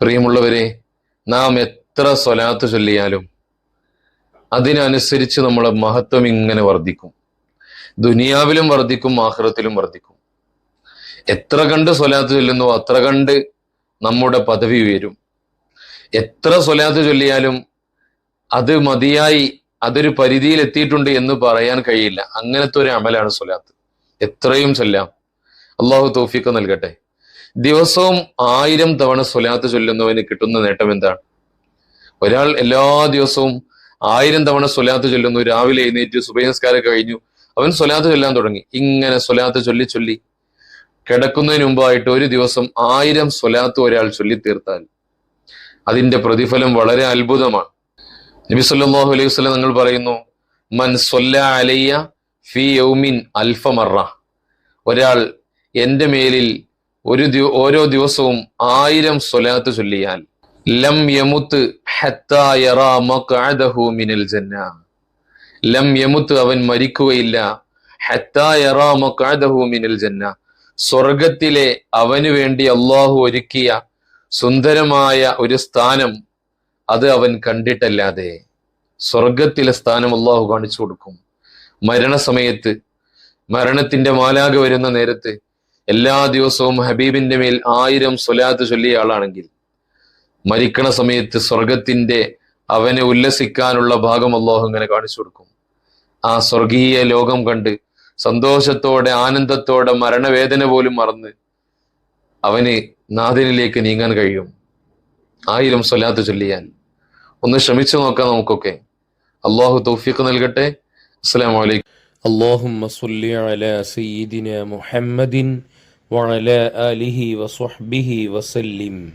പ്രിയമുള്ളവരെ നാം എത്ര സ്വലാത്ത് ചൊല്ലിയാലും അതിനനുസരിച്ച് നമ്മളെ മഹത്വം ഇങ്ങനെ വർദ്ധിക്കും. ദുനിയാവിലും വർദ്ധിക്കും ആഹ്റത്തിലും വർദ്ധിക്കും. എത്ര കണ്ട് സ്വലാത്ത് ചൊല്ലുന്നു അത്ര കണ്ട് നമ്മുടെ പദവി ഉയരും. എത്ര സ്വലാത്ത് ചൊല്ലിയാലും അത് മതിയായി അതൊരു പരിധിയിൽ എത്തിയിട്ടുണ്ട് എന്ന് പറയാൻ കഴിയില്ല. അങ്ങനത്തെ ഒരു അമലാണ് സ്വലാത്ത്. എത്രയും ചൊല്ലാം. അള്ളാഹു തൗഫീഖ് നൽകട്ടെ. ദിവസവും ആയിരം തവണ സ്വലാത്ത് ചൊല്ലുന്നവന് കിട്ടുന്ന നേട്ടം എന്താണ്? ഒരാൾ എല്ലാ ദിവസവും ആയിരം തവണ സ്വലാത്ത് ചൊല്ലുന്നു. രാവിലെ എഴുന്നേറ്റ് സുബൈനസ്കാരം കഴിഞ്ഞു. അവൻ സ്വലാത്ത് ചൊല്ലാൻ തുടങ്ങി. ഇങ്ങനെ സ്വലാത്ത് ചൊല്ലി ചൊല്ലി. കിടക്കുന്നതിന് മുമ്പായിട്ട് ഒരു ദിവസം ആയിരം സ്വലാത്ത് ഒരാൾ ചൊല്ലി തീർത്താൽ അതിന്റെ പ്രതിഫലം വളരെ അത്ഭുതമാണ്. നബി സല്ലല്ലാഹു അലൈഹി വസല്ലം നിങ്ങൾ പറയുന്നു മൻ സ്വല്ല അലയ്യ ഫി യൗമിൻ അൽഫ മറ. ഒരാൾ എന്റെ മേലിൽ ഒരു ഓരോ ദിവസവും ആയിരം സ്വലാത്ത് ചൊല്ലിയാൽ ലം യമുത്ത് മിനൽ ജന്ന. ലം യമുത്ത് അവൻ മരിക്കുകയില്ല മിനൽ ജന്ന. സ്വർഗത്തിലെ അവന് വേണ്ടി അള്ളാഹു ഒരുക്കിയ സുന്ദരമായ ഒരു സ്ഥാനം അത് അവൻ കണ്ടിട്ടല്ലാതെ സ്വർഗത്തിലെ സ്ഥാനം അള്ളാഹു കാണിച്ചു കൊടുക്കും. മരണസമയത്ത് മരണത്തിന്റെ മാലാക വരുന്ന നേരത്ത് എല്ലാ ദിവസവും ഹബീബിന്റെ മേൽ ആയിരം സ്വലാത്ത് ചൊല്ലിയ ആളാണെങ്കിൽ മരിക്കണ സമയത്ത് സ്വർഗത്തിന്റെ അവനെ ഉല്ലസിക്കാനുള്ള ഭാഗം അള്ളാഹു ഇങ്ങനെ കാണിച്ചു കൊടുക്കും ആ സ്വർഗീയ ലോകം കണ്ട് സന്തോഷത്തോടെ ആനന്ദത്തോടെ മരണവേദന പോലും മറന്ന് അവന് നാദിനിലേക്ക് നീങ്ങാൻ കഴിയും ആയിരം സ്വലാത്ത് ചൊല്ലിയാൽ ഒന്ന് ശ്രമിച്ചു നോക്കാം നമുക്കൊക്കെ അള്ളാഹു തൗഫീഖ് നൽകട്ടെ അസ്സലാമു അലൈക്കും اللهم صل على سيدنا محمد وعلى آله وصحبه وسلم.